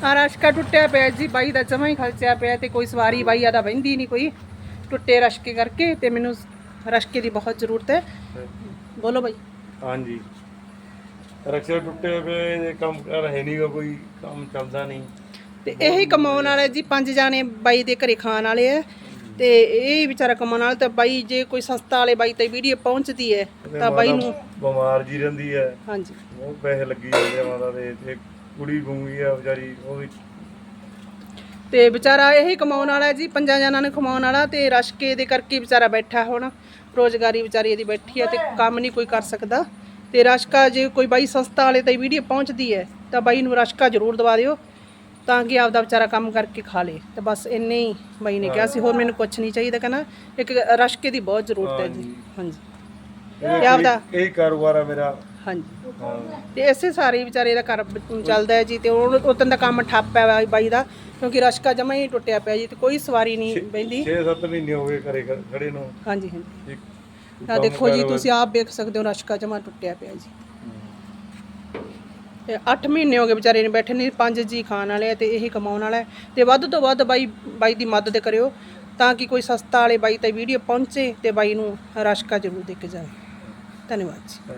ਆ ਰਸ਼ਕਾ ਟੁੱਟਿਆ ਪਿਆ ਜੀ ਬਾਈ ਦਾ ਜਮਾ ਹੀ ਖਲਚਿਆ ਪਿਆ ਤੇ ਕੋਈ ਸਵਾਰੀ ਬਾਈ ਆਦਾ ਬਹਿੰਦੀ ਨਹੀਂ ਕੋਈ। ਟੁੱਟੇ ਰਸ਼ਕੇ ਕਰਕੇ ਤੇ ਮੈਨੂੰ ਰਸ਼ਕੇ ਦੀ ਬਹੁਤ ਜ਼ਰੂਰਤ ਹੈ। ਬੋਲੋ ਬਾਈ। ਹਾਂਜੀ। ਰਕਸ਼ਾ ਟੁੱਟੇ ਪਏ ਕੰਮ ਕਰ ਹੈ ਨਹੀਂਗਾ ਕੋਈ ਕੰਮ ਚੱਲਦਾ ਨਹੀਂ। ਤੇ ਇਹੀ ਕਮਾਉਣ ਵਾਲੇ ਜੀ ਪੰਜ ਜਾਣੇ ਬਾਈ ਦੇ ਘਰੇ ਖਾਣ ਵਾਲੇ ਆ। ਤੇ ਇਹ ਵਿਚਾਰਾ ਕਮਾਉਣ ਵਾਲਾ ਤੇ ਬਾਈ ਜੇ ਕੋਈ ਸੰਸਥਾ ਵਾਲੇ ਬਾਈ ਤੇ ਵੀਡੀਓ ਪਹੁੰਚਦੀ ਹੈ ਤਾਂ ਬਾਈ ਨੂੰ ਬਿਮਾਰ ਜੀ ਰਹਿੰਦੀ ਹੈ। ਹਾਂਜੀ। ਉਹ ਪੈਸੇ ਲੱਗੀ ਜਾਂਦੇ ਆ ਮਾਤਾ ਦੇ ਤੇ ਕੁੜੀ ਗੂੰਗੀ ਆ ਵਿਚਾਰੀ ਉਹ ਵੀ ਤੇ ਵਿਚਾਰਾ ਇਹੀ ਕਮਾਉਣ ਵਾਲਾ ਜੀ ਪੰਜਾਂ ਜਣਾਂ ਨੇ ਕਮਾਉਣ ਵਾਲਾ ਤੇ ਰਸ਼ਕੇ ਦੇ ਕਰਕੇ ਵਿਚਾਰਾ ਬੈਠਾ ਹੁਣ। ਰੋਜ਼ਗਾਰੀ ਵਿਚਾਰੀ ਇਹਦੀ ਬੈਠੀ ਹੈ ਤੇ ਕੰਮ ਨਹੀਂ ਕੋਈ ਕਰ ਸਕਦਾ। ਤੇ ਰਸ਼ਕਾ ਜੇ ਕੋਈ ਬਾਈ ਸੰਸਥਾ ਵਾਲੇ ਤੇ ਵੀਡੀਓ ਪਹੁੰਚਦੀ ਹੈ ਤਾਂ ਬਾਈ ਨੂੰ ਰਸ਼ਕਾ ਜ਼ਰੂਰ ਦਵਾ ਦਿਓ ਤਾਂ ਕਿ ਆਪਦਾ ਵਿਚਾਰਾ ਕੰਮ ਕਰਕੇ ਖਾ ਲੇ। ਤੇ ਬਸ ਇੰਨੇ ਹੀ ਬਾਈ ਨੇ ਕਿਹਾ ਸੀ ਹੋਰ ਮੈਨੂੰ ਕੁਝ ਨਹੀਂ ਚਾਹੀਦਾ ਕਹਿੰਦਾ। ਇੱਕ ਰਸ਼ਕੇ ਦੀ ਬਹੁਤ ਜ਼ਰੂਰਤ ਹੈ ਜੀ। ਹਾਂਜੀ। ਆਪਦਾ ਇਹ ਕਾਰੋਬਾਰ ਆ ਮੇਰਾ। ਹਾਂਜੀ। ਤੇ ਇਸੇ ਸਾਰੇ ਵਿਚਾਰੇ ਦਾ ਘਰ ਬ- ਚੱਲਦਾ ਹੈ ਜੀ ਤੇ ਉਹ ਉਦੋਂ ਦਾ ਕੰਮ ਠੱਪ ਹੈ ਬਾਈ- ਬਾਈ ਦਾ ਕਿਉਂਕਿ ਰਸ਼ਕਾ ਜਮਾ ਹੀ ਟੁੱਟਿਆ ਪਿਆ ਜੀ ਤੇ ਕੋਈ ਸਵਾਰੀ ਨਹੀਂ ਬਹਿੰਦੀ। 6-7 ਮਹੀਨੇ ਹੋ ਗਏ ਘਰੇ ਖ- ਖੜੇ ਨੂੰ। ਹਾਂਜੀ ਹਾਂਜੀ। ਇੱਕ ਆ ਦੇਖੋ ਜੀ ਤੁਸੀਂ ਆਪ ਵੇਖ ਸਕਦੇ ਹੋ ਰਸ਼ਕਾ ਜਮਾ ਟੁੱਟਿਆ ਪਿਆ ਜੀ। ਤੇ 8 ਮਹੀਨੇ ਹੋ ਗਏ ਵਿਚਾਰੇ ਨੇ ਬੈਠੇ ਨੇ ਪੰਜ ਜੀ ਖਾਣ ਵਾਲੇ ਆ ਤੇ ਇਹੀ ਕਮਾਉਣ ਵਾਲਾ ਹੈ। ਤੇ ਵੱਧ ਤੋਂ ਵੱਧ ਬਾਈ ਬਾਈ ਦੀ ਮਦਦ ਕਰਿਓ ਤਾਂ ਕਿ ਕੋਈ ਸਸਤਾ ਵਾਲੇ ਬਾਈ ਤੇ ਵੀਡੀਓ ਪਹੁੰਚੇ ਤੇ ਬਾਈ ਨੂੰ ਰਸ਼ਕਾ ਜ਼ਰੂਰ ਦੇ ਕੇ ਜਾਵੇ। ਧੰਨਵਾਦ ਜੀ।